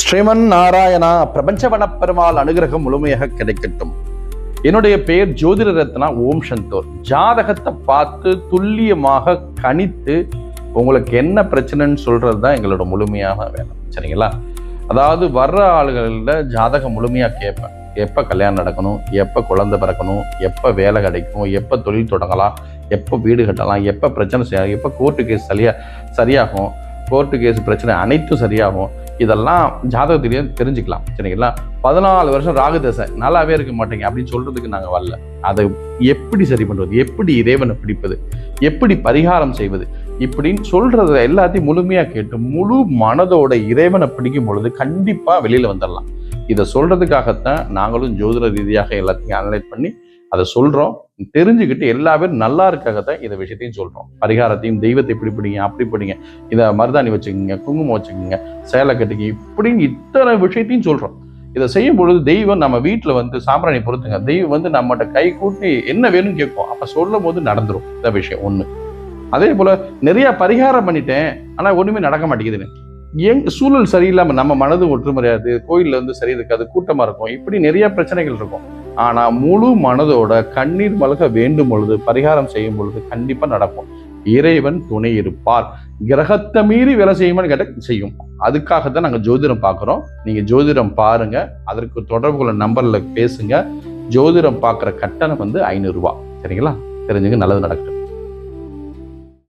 ஸ்ரீமன் நாராயணா பிரபஞ்சவன பெருமாள் அனுகிரகம் முழுமையாக கிடைக்கட்டும். என்னுடைய பெயர் ஜோதிட ரத்னா ஓம் சந்தோர். ஜாதகத்தை பார்த்து துல்லியமாக கணித்து உங்களுக்கு என்ன பிரச்சனைன்னு சொல்றது தான் எங்களோட முழுமையான வேலை. சரிங்களா? அதாவது வர்ற ஆளுகளில் ஜாதகம் முழுமையாக கேட்பேன். எப்போ கல்யாணம் நடக்கணும்? எப்போ குழந்தை பிறக்கணும்? எப்போ வேலை கிடைக்கும்? எப்போ தொழில் தொடங்கலாம்? எப்போ வீடு கட்டலாம்? எப்போ பிரச்சனை செய்யலாம்? எப்போ கோர்ட்டு கேஸ் சரியா சரியாகும்? கோர்ட்டு கேஸ் பிரச்சனை அனைத்தும் சரியாகும். இதெல்லாம் ஜாதகத்திலேயே தெரிஞ்சுக்கலாம் சரிங்களா? பதினாலு வருஷம் ராகு தசை நல்லாவே இருக்க மாட்டேங்க அப்படின்னு சொல்றதுக்கு நாங்கள் வரல. அதை எப்படி சரி பண்ணுவது எப்படி இறைவனை பிடிப்பது? எப்படி பரிகாரம் செய்வது? இப்படின்னு சொல்றத எல்லாத்தையும் முழுமையாக கேட்டு முழு மனதோட இறைவனை பிடிக்கும் பொழுது கண்டிப்பாக வெளியில் வந்துடலாம் இதை சொல்றதுக்காகத்தான் நாங்களும் ஜோதிட ரீதியாக எல்லாத்தையும் அனலைட் பண்ணி அதை சொல்றோம். தெரிஞ்சுக்கிட்டு எல்லா பேரும் நல்லா இருக்காகத்தான் இந்த விஷயத்தையும் சொல்றோம். பரிகாரத்தையும் தெய்வத்தை இப்படி பிடிங்க அப்படி பிடிங்க. இதை மருதாணி வச்சுக்கோங்க குங்குமம் வச்சுக்கோங்க சேலை கட்டிங்க இப்படின்னு இத்தனை விஷயத்தையும் சொல்றோம். இதை செய்யும் பொழுது தெய்வம் நம்ம வீட்டில் வந்து சாம்பிராணி பொறுத்துங்க தெய்வம் வந்து நம்மகிட்ட கை கூட்டி என்ன வேணும்னு கேட்கும். அப்போ சொல்லும் போது நடந்துடும் இந்த விஷயம் ஒன்று அதே போல நிறைய பரிகாரம் பண்ணிட்டேன். ஆனால் ஒன்றுமே நடக்க மாட்டேங்குதுன்னு. எங் சூழல் சரியில்லாமல் நம்ம மனது ஒற்றுமுறையாது. கோயிலில் வந்து சரி இருக்காது கூட்டமாக இருக்கும். இப்படி நிறைய பிரச்சனைகள் இருக்கும். ஆனால் முழு மனதோட கண்ணீர் மல்க வேண்டும் பொழுது பரிகாரம் செய்யும் பொழுது கண்டிப்பாக நடக்கும். இறைவன் துணை இருப்பார். கிரகத்தை மீறி வேலை செய்யுமான்னு கேட்டால் செய்யும். அதுக்காக தான் நாங்கள் ஜோதிடம் பார்க்குறோம் நீங்கள் ஜோதிடம் பாருங்கள் அதற்கு தொடர்பு கொள்ள நம்பரில் பேசுங்க. ஜோதிடம் பார்க்குற கட்டணம் வந்து ஐநூறுரூவா சரிங்களா? தெரிஞ்சுங்க நல்லது நடக்கும்